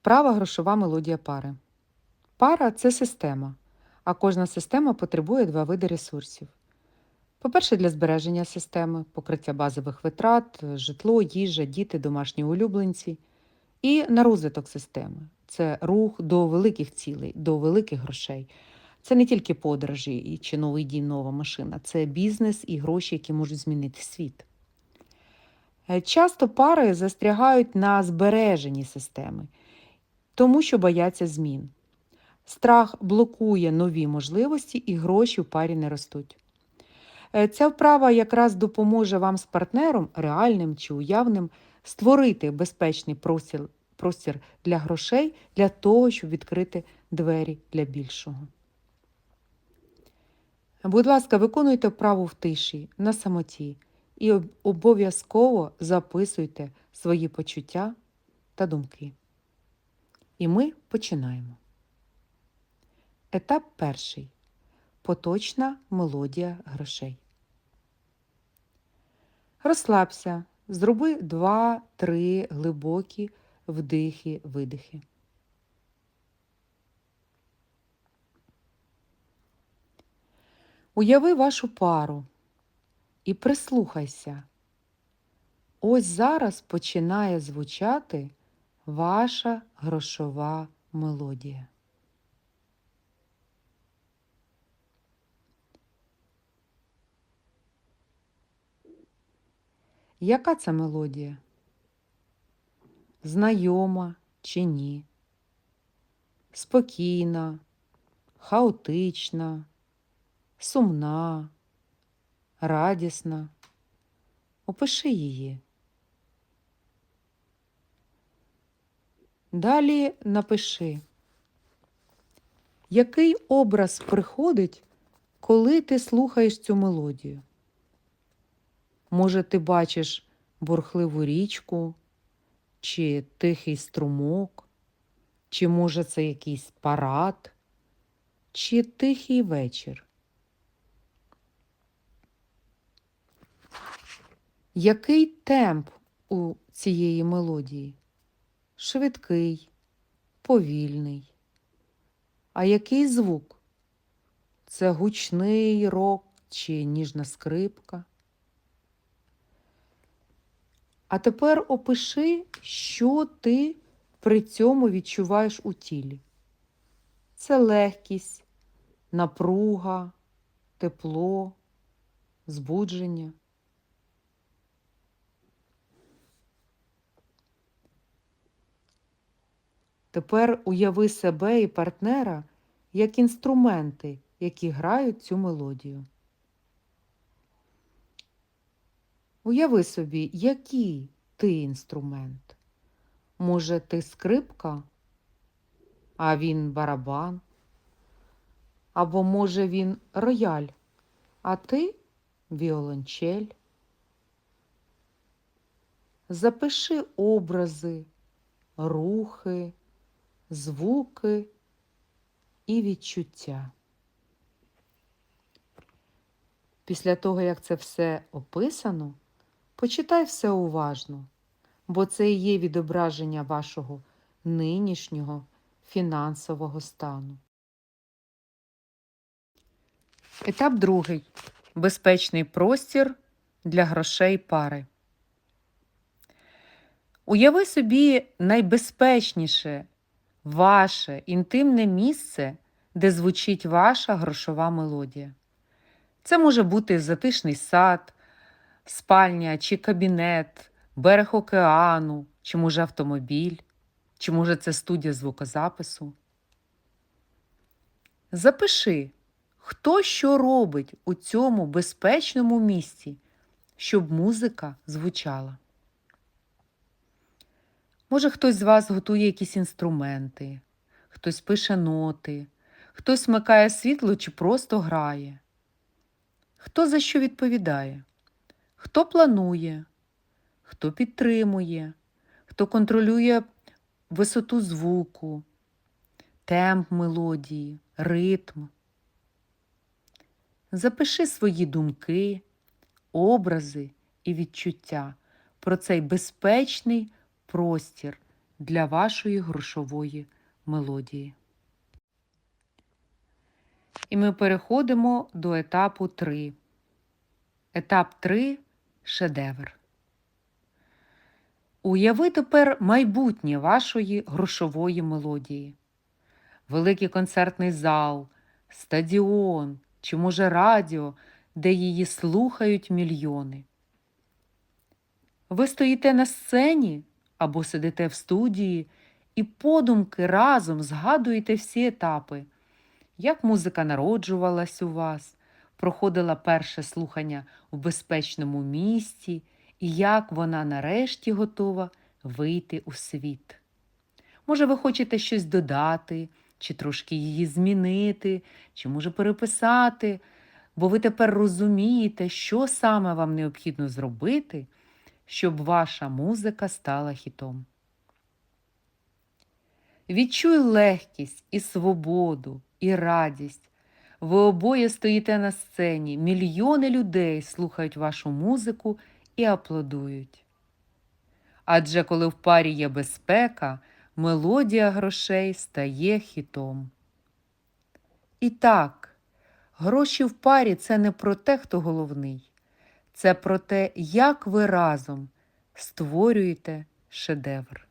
Вправа грошова мелодія пари. Пара це система, а кожна система потребує два види ресурсів. По-перше, для збереження системи, покриття базових витрат, житло, їжа, діти, домашні улюбленці. І на розвиток системи це рух до великих цілей, до великих грошей. Це не тільки подорожі чи новий дім, нова машина, це бізнес і гроші, які можуть змінити світ. Е, Часто пари застрягають на збереженні системи, тому що бояться змін. Страх блокує нові можливості і гроші в парі не ростуть. Е, Ця вправа якраз допоможе вам з партнером, реальним чи уявним, створити безпечний простір, простір для грошей для того, щоб відкрити двері для більшого. Будь ласка, виконуйте вправу в тиші, на самоті і обов'язково записуйте свої почуття та думки. І ми починаємо. Етап перший. Поточна мелодія грошей. Розслабся, зроби 2-3 глибокі вдихи, видихи. Уяви вашу пару і прислухайся. Ось зараз починає звучати ваша грошова мелодія. Яка це мелодія? Знайома чи ні? Спокійна, хаотична, сумна, радісна. Опиши її. Далі напиши, який образ приходить, коли ти слухаєш цю мелодію? Може, ти бачиш бурхливу річку, чи тихий струмок, чи може це якийсь парад, чи тихий вечір. Який темп у цієї мелодії? Швидкий, повільний. А який звук? Це гучний рок чи ніжна скрипка? А тепер опиши, що ти при цьому відчуваєш у тілі. Це легкість, напруга, тепло, збудження. Тепер уяви себе і партнера як інструменти, які грають цю мелодію. Уяви собі, який ти інструмент. Може, ти скрипка, а він барабан. Або може він рояль, а ти віолончель. Запиши образи, рухи, звуки і відчуття. Після того, як це все описано, почитай все уважно, бо це і є відображення вашого нинішнього фінансового стану. Етап другий. Безпечний простір для грошей пари. Уяви собі найбезпечніше ваше інтимне місце, де звучить ваша грошова мелодія. Це може бути затишний сад, спальня чи кабінет, берег океану, чи може автомобіль, чи може це студія звукозапису. Запиши, хто що робить у цьому безпечному місці, щоб музика звучала. Може, хтось з вас готує якісь інструменти, хтось пише ноти, хтось вмикає світло чи просто грає. Хто за що відповідає? Хто планує, хто підтримує, хто контролює висоту звуку, темп мелодії, ритм. Запиши свої думки, образи і відчуття про цей безпечний простір для вашої грошової мелодії. І ми переходимо до етапу 3. Етап 3 шедевр. Уяви тепер майбутнє вашої грошової мелодії. Великий концертний зал, стадіон чи, може, радіо, де її слухають мільйони. Ви стоїте на сцені або сидите в студії і подумки разом згадуєте всі етапи, як музика народжувалась у вас, проходила перше слухання в безпечному місці і як вона нарешті готова вийти у світ. Може, ви хочете щось додати, чи трошки її змінити, чи може переписати, бо ви тепер розумієте, що саме вам необхідно зробити, щоб ваша музика стала хітом. Відчуй легкість і свободу, і радість. Ви обоє стоїте на сцені, мільйони людей слухають вашу музику і аплодують. Адже коли в парі є безпека, мелодія грошей стає хітом. І так, гроші в парі це не про те, хто головний, це про те, як ви разом створюєте шедевр.